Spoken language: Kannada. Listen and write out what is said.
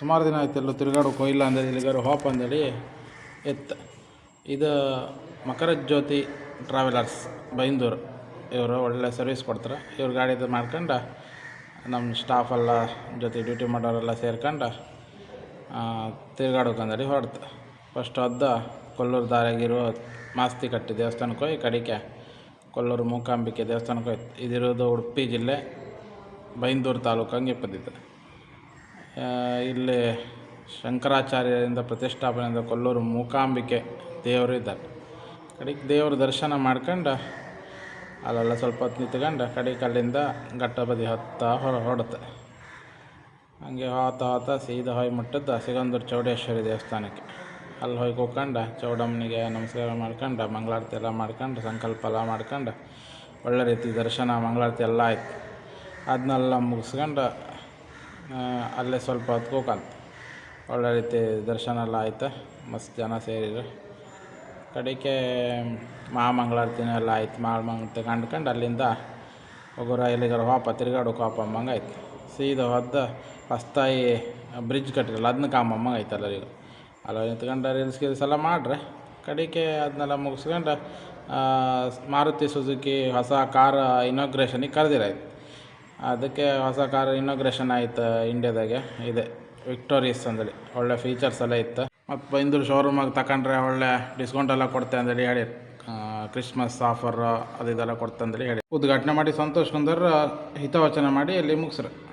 ಸುಮಾರು ದಿನ ಆಯ್ತು ಎಲ್ಲೂ ತಿರುಗಾಡೋಕೆ ಇಲ್ಲ ಅಂದೇಳಿ ಇಲ್ಲಿಗಾರು ಹೋಪ್ ಅಂದೇಳಿ ಎತ್ತು. ಇದು ಮಕರ ಜ್ಯೋತಿ ಟ್ರಾವೆಲರ್ಸ್, ಬೈಂದೂರು. ಇವರು ಒಳ್ಳೆ ಸರ್ವಿಸ್ ಕೊಡ್ತಾರೆ. ಇವ್ರ ಗಾಡಿದು ಮಾಡ್ಕೊಂಡು, ನಮ್ಮ ಸ್ಟಾಫ್ ಎಲ್ಲ ಜೊತೆ ಡ್ಯೂಟಿ ಮಾಡೋರೆಲ್ಲ ಸೇರ್ಕೊಂಡು ತಿರುಗಾಡೋಕಂದೇಳಿ ಹೊರಡ್ತು. ಫಸ್ಟ್ ಅದ್ದ ಕೊಲ್ಲೂರು ದಾರಿಯಾಗಿರೋ ಮಾಸ್ತಿ ಕಟ್ಟಿ ದೇವಸ್ಥಾನಕ್ಕೆ ಹೋಗಿ, ಕಡಿಕೆ ಕೊಲ್ಲೂರು ಮೂಕಾಂಬಿಕೆ ದೇವಸ್ಥಾನಕ್ಕೆ ಹೋಯ್ತು. ಇದಿರೋದು ಉಡುಪಿ ಜಿಲ್ಲೆ ಬೈಂದೂರು ತಾಲೂಕು ಹಂಗೆ ಬಂದಿದ್ದು ಇಲ್ಲಿ ಶಂಕರಾಚಾರ್ಯರಿಂದ ಪ್ರತಿಷ್ಠಾಪನೆಯಿಂದ ಕೊಲ್ಲೂರು ಮೂಕಾಂಬಿಕೆ ದೇವರು ಇದ್ದಾರೆ. ಕಡೆಗೆ ದೇವ್ರ ದರ್ಶನ ಮಾಡ್ಕೊಂಡು ಅಲ್ಲೆಲ್ಲ ಸ್ವಲ್ಪ ಹೊತ್ತು ನಿಂತ್ಕೊಂಡು ಕಡೆಗೆ ಅಲ್ಲಿಂದ ಘಟ್ಟ ಬದಿ ಹತ್ತ ಹೊರ ಹೊಡುತ್ತೆ ಹಂಗೆ ಹೋತ ಹೋತ ಸೀದಾ ಹೋಗಿ ಮುಟ್ಟದ್ದು ಸಿಗಂದೂರು ಚೌಡೇಶ್ವರಿ ದೇವಸ್ಥಾನಕ್ಕೆ. ಅಲ್ಲಿ ಹೋಗಿ ಕೂತ್ಕೊಂಡು ಚೌಡಮ್ಮನಿಗೆ ನಮಸ್ಕಾರ ಮಾಡ್ಕೊಂಡು, ಮಂಗಳಾರತಿ ಎಲ್ಲ ಮಾಡ್ಕೊಂಡು, ಸಂಕಲ್ಪ ಎಲ್ಲ ಮಾಡ್ಕೊಂಡು ಒಳ್ಳೆ ರೀತಿ ದರ್ಶನ, ಮಂಗಳಾರತಿ ಎಲ್ಲ ಆಯ್ತು. ಅದನ್ನೆಲ್ಲ ಮುಗಿಸ್ಕೊಂಡು ಅಲ್ಲೇ ಸ್ವಲ್ಪ ಹೊತ್ತು ಕೂಕಂತ ಒಳ್ಳೆ ರೀತಿ ದರ್ಶನ ಎಲ್ಲ ಆಯ್ತು. ಮಸ್ತ್ ಜನ ಸೇರಿದ್ರು. ಕಡೆಗೆ ಮಹಾಮಂಗಳಾರತಿನೂ ಎಲ್ಲ ಆಯ್ತು. ಮಹಾಮಂಗಳಾರತಿ ತಗೊಂಡ್ಕೊಂಡು ಅಲ್ಲಿಂದ ಹೋಗೋರ ಎಲ್ಲಿಗಾರ ಹೋಪ ತಿರ್ಗಾಡೋಕೆ ಹೋಪ ಅಂಬಂಗೆ ಆಯ್ತು. ಸೀದಾ ಹೊದ್ದ ಹೊಸ್ತಾಯಿ ಬ್ರಿಡ್ಜ್ ಕಟ್ಟಿರಲ್ಲ ಅದನ್ನ ಕಾಮಮ್ಮಂಗೆ ಆಯ್ತು ಎಲ್ಲರಿಗೂ. ಅಲ್ಲ ನಿಂತ್ಕೊಂಡು ರೀಲ್ಸ್ ಗೀಲ್ಸ್ ಎಲ್ಲ ಮಾಡ್ರೆ. ಕಡೆಗೆ ಅದನ್ನೆಲ್ಲ ಮುಗಿಸ್ಕೊಂಡು ಮಾರುತಿ ಸುಜುಕಿ ಹೊಸ ಕಾರ್ ಇನಾಗ್ರೇಷನಿಗೆ ಕರೆದಿರಾಯ್ತು. ಅದಕ್ಕೆ ಹೊಸ ಕಾರ್ ಇನಾಗ್ರೇಷನ್ ಆಯಿತು ಇಂಡಿಯಾದಾಗೆ ಇದೆ. ವಿಕ್ಟೋರಿಯಸ್ ಅಂದೇಳಿ ಒಳ್ಳೆ ಫೀಚರ್ಸ್ ಎಲ್ಲ ಇತ್ತು. ಮತ್ತು ಬಂದರು ಶೋರೂಮಾಗಿ ತಗೊಂಡ್ರೆ ಒಳ್ಳೆ ಡಿಸ್ಕೌಂಟ್ ಎಲ್ಲ ಕೊಡ್ತೆ ಅಂದೇಳಿ ಹೇಳಿ. ಕ್ರಿಸ್ಮಸ್ ಆಫರ್ ಅದು ಇದೆಲ್ಲ ಕೊಡ್ತೆ ಅಂದೇಳಿ ಹೇಳಿ. ಉದ್ಘಾಟನೆ ಮಾಡಿ ಸಂತೋಷ್ ಕುಂದರ್, ಹಿತವಚನ ಮಾಡಿ ಅಲ್ಲಿ ಮುಗಿಸ್ರು.